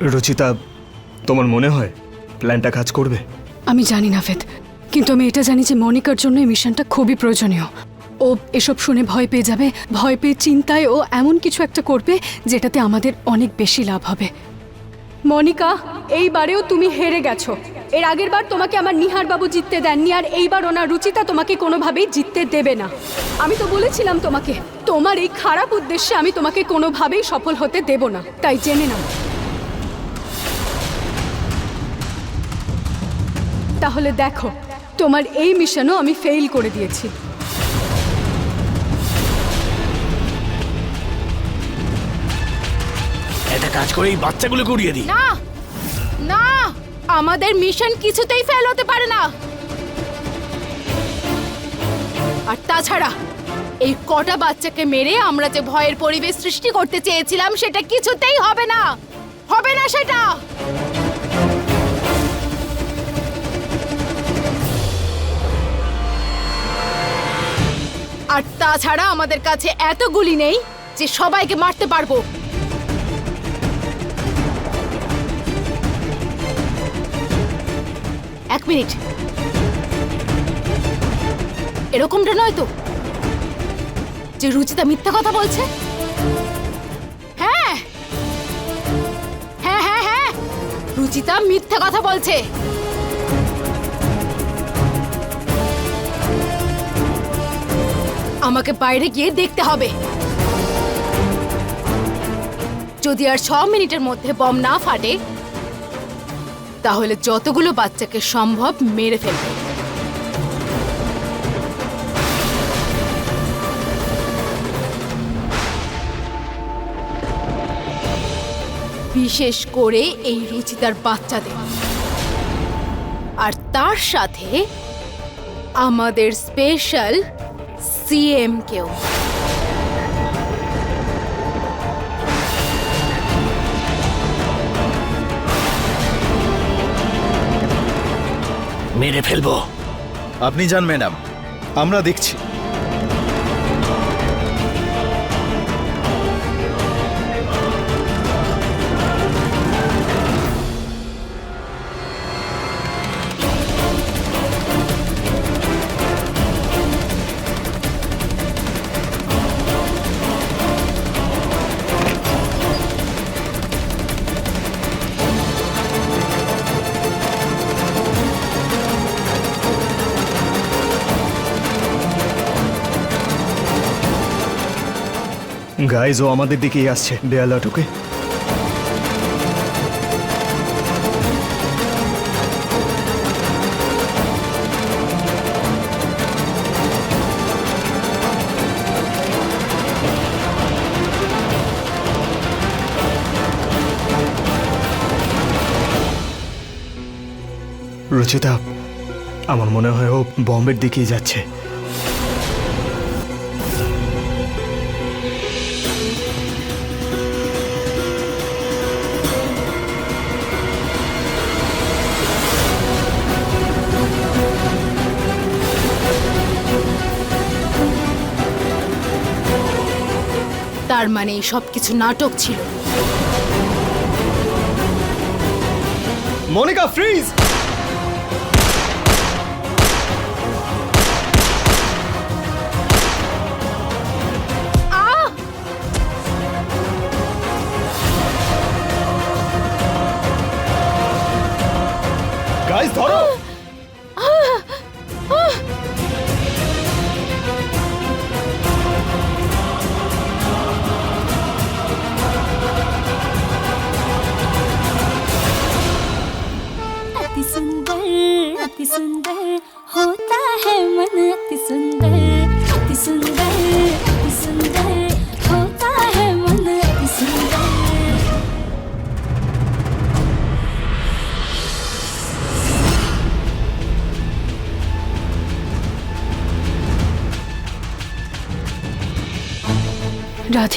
রুচিতা, তোমার মনে হয় প্ল্যানটা কাজ করবে? আমি জানি না ফেদ, কিন্তু আমি এটা জানি যে মনিকার জন্য এই মিশনটা খুবই প্রয়োজনীয়। ও এসব শুনে ভয় পেয়ে যাবে, ভয় পেয়ে চিন্তায় ও এমন কিছু একটা করবে যেটাতে আমাদের অনেক বেশি লাভ হবে। মনিকা, এইবারেও তুমি হেরে গেছো। এর আগের বার তোমাকে আমার নিহার বাবু জিততে দেননি, আর এইবার ওনার রুচিতা তোমাকে কোনোভাবেই জিততে দেবে না। আমি তো বলেছিলাম তোমাকে, তোমার এই খারাপ উদ্দেশ্যে আমি তোমাকে কোনোভাবেই সফল হতে দেব না, তাই জেনে নাও। তাহলে দেখো তোমার এই মিশনও আমি ফেল করে দিয়েছি। একটা কাজ করে এই বাচ্চাগুলোকে উড়িয়ে দিই। না না আমাদের মিশন কিছুতেই ফেল হতে পারে না। আর তাছাড়া এই কটা বাচ্চাকে মেরে আমরা যে ভয়ের পরিবেশ সৃষ্টি করতে চেয়েছিলাম সেটা কিছুতেই হবে না। হবে না সেটা! আর তাছাড়া আমাদের কাছে এত গুলি নেই যে সবাইকে মারতে পারব। এক মিনিট। এরকমটা নয় তো? যে রুচিতা মিথ্যা কথা বলছে? হ্যাঁ। হ্যাঁ হ্যাঁ হ্যাঁ। রুচিতা মিথ্যা কথা বলছে। আমাকে বাইরে গিয়ে দেখতে হবে। যদি আর ছ মিনিটের মধ্যে বম না ফাটে, তাহলে যতগুলো বাচ্চাকে সম্ভব মেরে ফেলবে। বিশেষ করে এই রুচিতার বাচ্চাদের। আর তার সাথে আমাদের স্পেশাল সিএম কেউ। মেরে ফেলব। আপনি যান ম্যাডাম। আমরা দেখছি। গাইজ ও আমাদের দিকেই আসছে। বেয়ালাটুকে রুচিতা আমার মনে হয় ও বম্বের দিকেই যাচ্ছে। তার মানে সব কিছু নাটক ছিল। মনিকা ফ্রিজ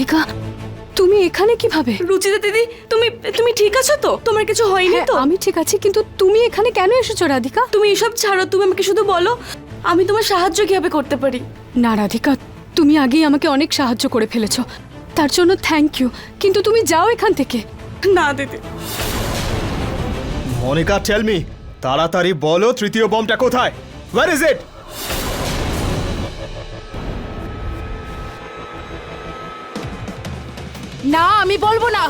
রাধিকা তুমি এখানে কীভাবে? রুচিতা দিদি তুমি তুমি ঠিক আছো তো? তোমার কিছু হয়নি হ্যাঁ, তো? আমি ঠিক আছি কিন্তু তুমি এখানে কেন এসেছ রাধিকা? তুমি এসব ছাড়ো তুমি আমাকে শুধু বলো আমি তোমার সাহায্য কীভাবে করতে পারি? না রাধিকা তুমি আগেই আমাকে অনেক সাহায্য করে ফেলেছো। তার জন্য থ্যাংক ইউ কিন্তু তুমি যাও এখান থেকে। না দিদি। মনিকা টেল মি তাড়াতাড়ি বলো তৃতীয় বমটা কোথায়? ওয়ার ইজ ইট না, আমি বলব না।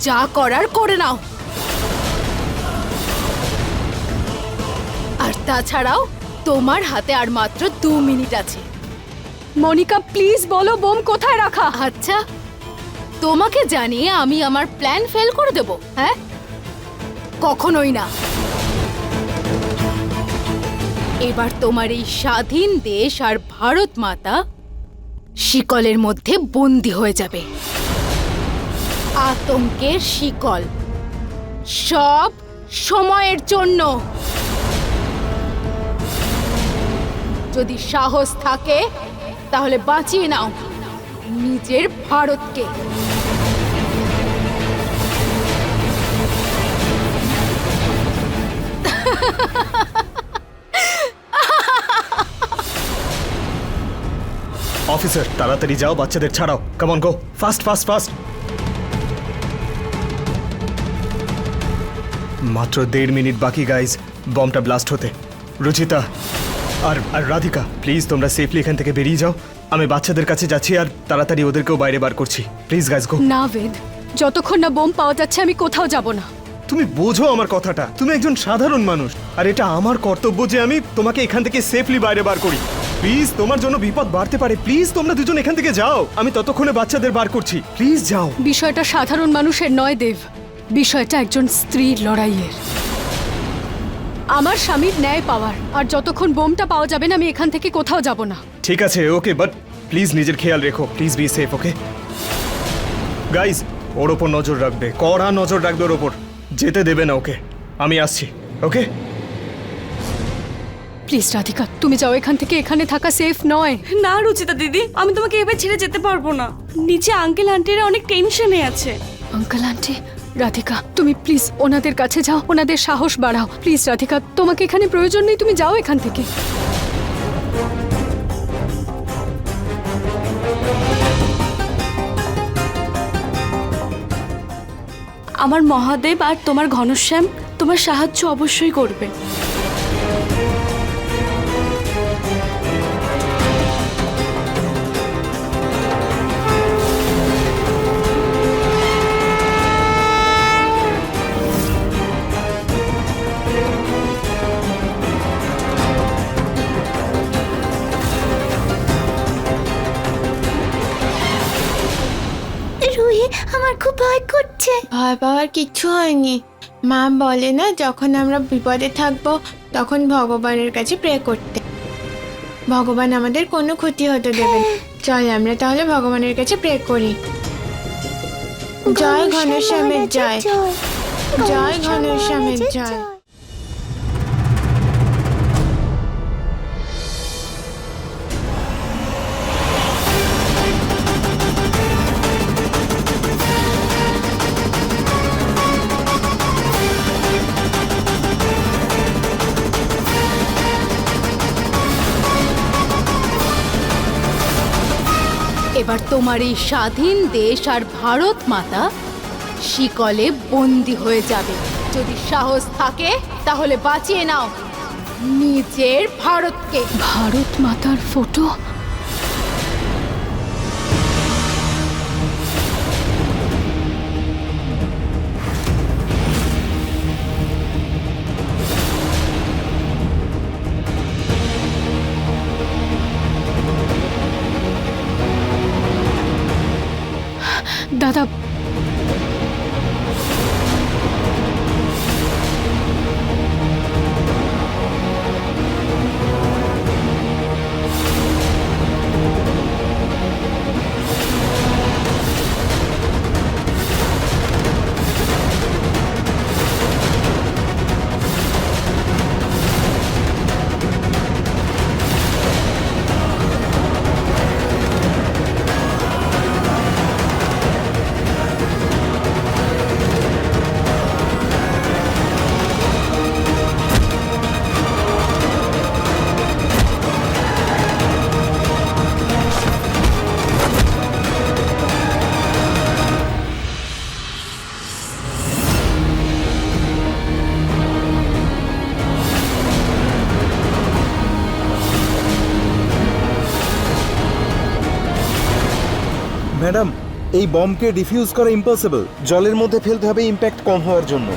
যা করার করে নাও। আর তাছাড়াও, তোমার হাতে আর মাত্র দু মিনিট আছে। মনিকা, প্লিজ বলো বোম কোথায় রাখা? আচ্ছা তোমাকে জানিয়ে আমি আমার প্ল্যান ফেল করে দেব হ্যাঁ? কখনোই না। এবার তোমার এই স্বাধীন দেশ আর ভারত মাতা শিকলের মধ্যে বন্দি হয়ে যাবে। আতঙ্কের শিকল। সব সময়ের জন্য। যদি সাহস থাকে, তাহলে বাঁচিয়ে নাও নিজের ভারতকে। অফিসার তাড়াতাড়ি যাও, বাচ্চাদের ছাড়াও। Come on go fast fast fast মাত্র দেড় মিনিট বাকি গাইজ বমটা ব্লাস্ট হতে। রুচিতা আর আর রাধিকা প্লিজ তোমরা সেফলি এখান থেকে বেরিয়ে যাও। আমি বাচ্চাদের কাছে যাচ্ছি আর তাড়াতাড়ি ওদেরকেও বাইরে বার করছি। প্লিজ গাইজ গো না বেদ যতক্ষণ না বোম পাওয়া যাচ্ছে আমি কোথাও যাব না। তুমি বোঝো আমার কথাটা। তুমি একজন সাধারণ মানুষ। আর এটা আমার কর্তব্য যে আমি তোমাকে এখান থেকে সেফলি বাইরে বার করি। প্লিজ তোমার জন্য বিপদ বাড়তে পারে। প্লিজ তোমরা দুজন এখান থেকে যাও। আমি ততক্ষণে বাচ্চাদের বার করছি। প্লিজ যাও। বিষয়টা সাধারণ মানুষের নয় দেব বিষয়টা একজন স্ত্রীর লড়াইয়ের। আমার স্বামীর ন্যায় পাওয়ার আর যতক্ষণ বোমটা পাওয়া যাবে না আমি এখান থেকে কোথাও যাব না। ঠিক আছে ওকে বাট প্লিজ নিজের খেয়াল রেখো। Please be safe okay guys ওর ওপর নজর রাখবে। কড়া নজর রাখবে ওর ওপর। যেতে দেবে না ওকে। আমি আসছি ওকে প্লিজ রাধিকা তুমি যাও এখান থেকে। এখানে থাকা সেফ নয়। না রুচিতা দিদি আমি তোমাকে এবার ছেড়ে যেতে পারব না। নিচে আঙ্কেল আন্টিরা অনেক টেনশনে আছে। আঙ্কেল আন্টি রাধিকা, তুমি প্লিজ ওনাদের কাছে যাও, ওনাদের সাহস বাড়াও। প্লিজ রাধিকা, তোমাকে এখানে প্রয়োজন নেই, তুমি যাও এখান থেকে। আমার মহাদেব আর তোমার ঘনশ্যাম তোমার সাহায্য অবশ্যই করবে। আমার খুব ভয় করছে। ভয় পাওয়ার কিচ্ছু হয়নি। মা বলে না যখন আমরা বিপদে থাকব তখন ভগবানের কাছে প্রে করতে। ভগবান আমাদের কোনো ক্ষতি হতে দেবেন চল আমরা তাহলে ভগবানের কাছে প্রে করি। জয় ঘনশ্যামের জয়। জয়। ঘনশ্যামের জয়। এবার তোমার এই স্বাধীন দেশ আর ভারত মাতা শিকলে বন্দি হয়ে যাবে। যদি সাহস থাকে, তাহলে বাঁচিয়ে নাও নিজের ভারতকে। ভারত মাতার ফটো দাদা এই বমকে ডিফিউজ করা ইম্পসিবল জলের মধ্যে ফেলতে হবে ইম্প্যাক্ট কম হওয়ার জন্য।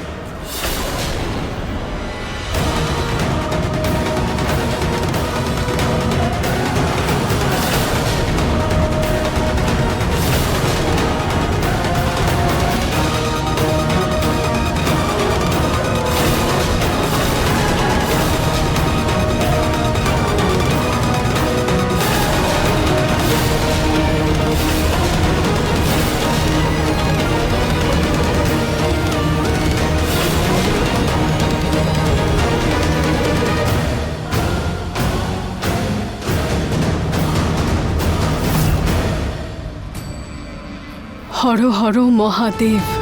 হর মহাদেব।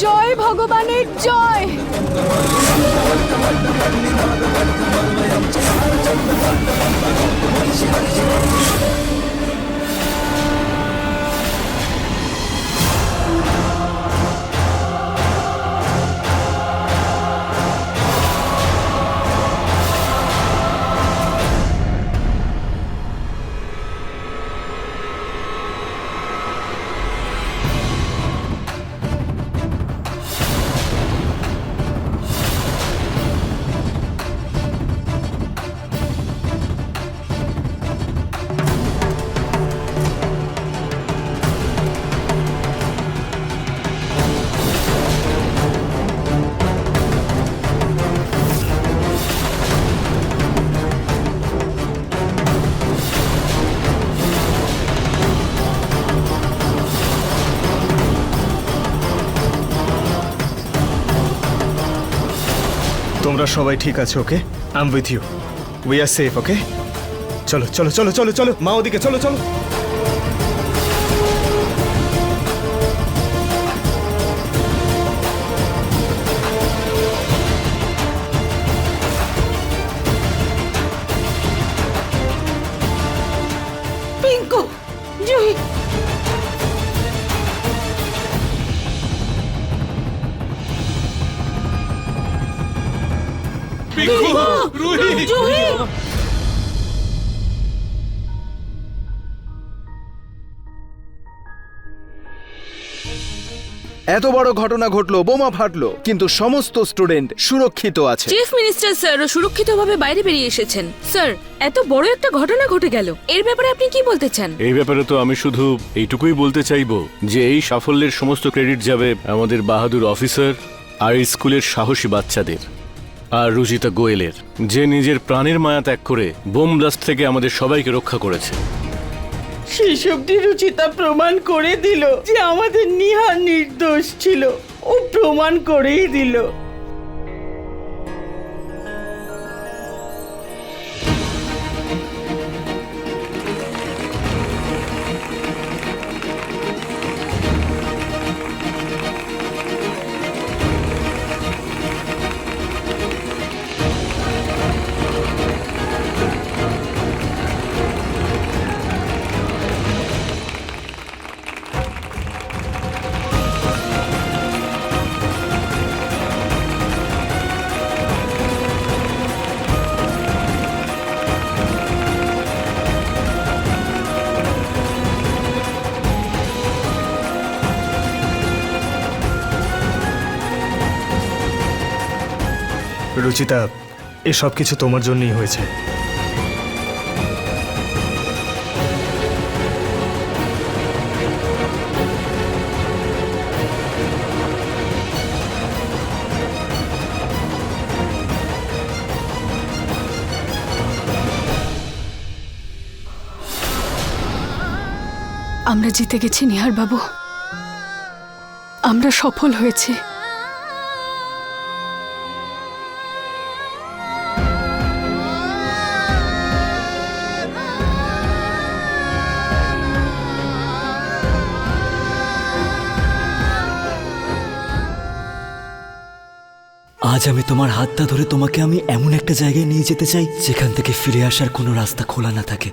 জয় ভগবানের জয়। তোমরা সবাই ঠিক আছে, okay? I am with you we are safe okay চলো চলো চলো চলো চলো। মা ওদিকে, চলো চলো। জুহি এত বড় ঘটনা ঘটলো বোমা ফাটলো কিন্তু সমস্ত স্টুডেন্ট সুরক্ষিত আছে। চিফ মিনিস্টার স্যার সুরক্ষিতভাবে বাইরে বেরিয়ে এসেছেন। স্যার এত বড় একটা ঘটনা ঘটে গেল। এর ব্যাপারে আপনি কি বলতে চান? এই ব্যাপারে তো আমি শুধু এইটুকুই বলতে চাইব যে এই সাফল্যের সমস্ত ক্রেডিট যাবে আমাদের বাহাদুর অফিসার আর স্কুলের সাহসী বাচ্চাদের। আর রুজিতা গোয়েলের। যে নিজের প্রাণের মায়া ত্যাগ করে বোম ব্লাস্ট থেকে আমাদের সবাইকে রক্ষা করেছে। সেসবটি রুচিতা প্রমাণ করে দিল যে আমাদের নিহার নির্দোষ ছিল। ও প্রমাণ করেই দিল। রুচিতা এসব কিছু তোমার জন্যই হয়েছে। আমরা জিতে গেছি নিহার বাবু আমরা সফল হয়েছি। আজ আমি তোমার হাতটা ধরে তোমাকে আমি এমন একটা জায়গায় নিয়ে যেতে চাই, যেখান থেকে ফিরে আসার কোনো রাস্তা খোলা না থাকে।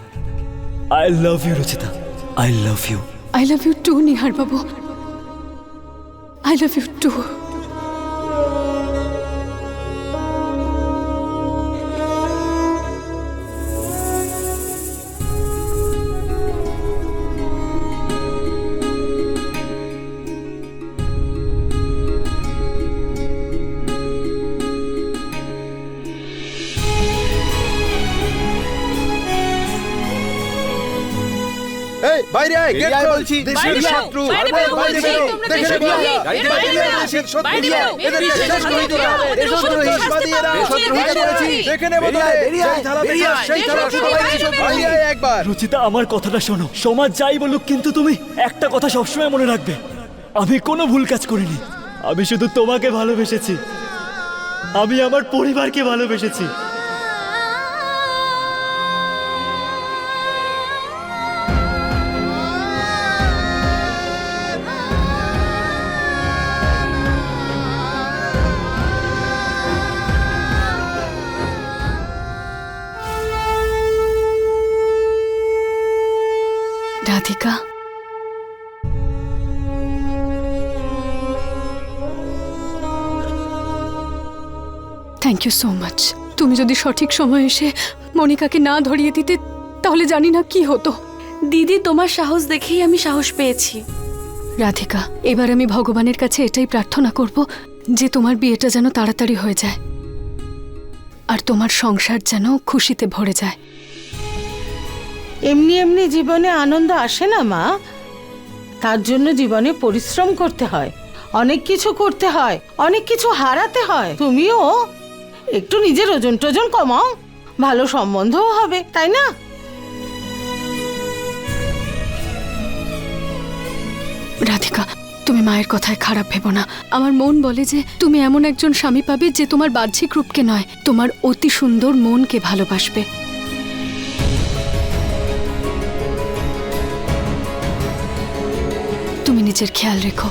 I love you Rachita. I love you I love you too Nihar Babu I love you two বাইরে আয় গেট। বলছি। দেশের শত্রু দেখে নেব দেশের শত্রু। এদের শেষ করে। দেখে নেব বেরিয়ে সেই। সবাই আয় একবার। রচিতা আমার কথাটা শোনো। সমাজ যাই বলুক কিন্তু তুমি একটা কথা সবসময় মনে রাখবে। আমি কোনো ভুল কাজ করিনি। আমি শুধু তোমাকে ভালোবেসেছি। আমি আমার পরিবারকে ভালোবেসেছি। থ্যাংক ইউ সো মাচ তুমি যদি সঠিক সময় এসে মনিকাকে না ধরিয়ে দিতে তাহলে জানি না কি হতো। দিদি তোমার সাহস দেখেই আমি সাহস পেয়েছি। রাধিকা এবার আমি ভগবানের কাছে এটাই প্রার্থনা করব যে তোমার বিয়েটা যেন তাড়াতাড়ি হয়ে যায়। আর তোমার সংসার যেন খুশিতে ভরে যায়। এমনি এমনি জীবনে আনন্দ আসে না মা। তার জন্য জীবনে পরিশ্রম করতে হয়। অনেক কিছু করতে হয় অনেক কিছু হারাতে হয়। তুমিও একটু নিজের ওজন টোজন কমাও। ভালো সম্বন্ধও হবে, তাই না? রাধিকা, তুমি মায়ের কথায় খারাপ ভেবো না। আমার মন বলে যে তুমি এমন একজন স্বামী পাবে যে তোমার বাহ্যিক রূপকে নয়, তোমার অতি সুন্দর মনকে ভালোবাসবে। তুমি নিজের খেয়াল রেখো।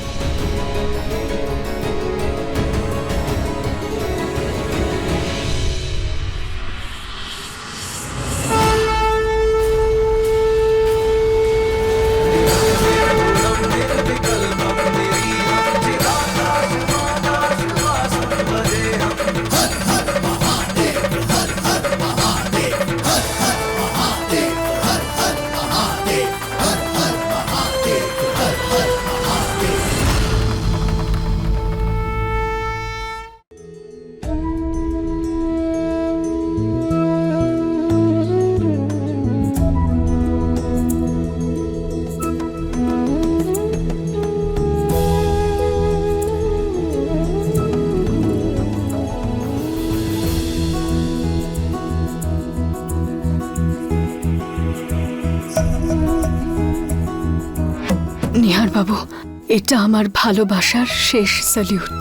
এটা আমার ভালোবাসার শেষ স্যালিউট